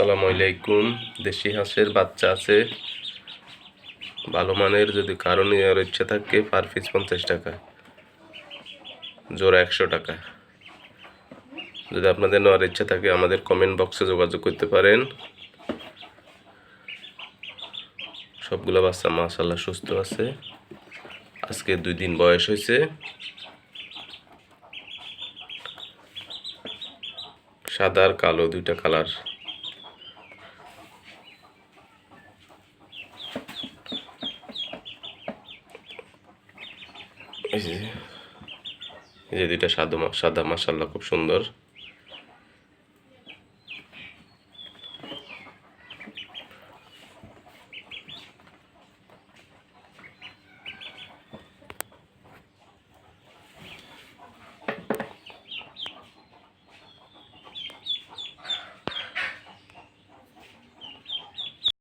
আসসালামু আলাইকুম। দেশি হাঁসের বাচ্চা আছে। ভালো মানের যদি কারও নেওয়ার ইচ্ছা থাকে পার পিস পঞ্চাশ টাকা। জোড়া একশো টাকা। যদি আপনাদের নেওয়ার ইচ্ছা থাকে, আমাদের কমেন্ট বক্সে যোগাযোগ করতে পারেন। সবগুলো বাচ্চা মাশাল্লাহ সুস্থ আছে। আজকে দুই দিন বয়স হয়েছে। সাদা আর কালো দুইটা কালার এই যে এই যে দুইটা সাদা সাদা মাসাল্লাহ খুব সুন্দর।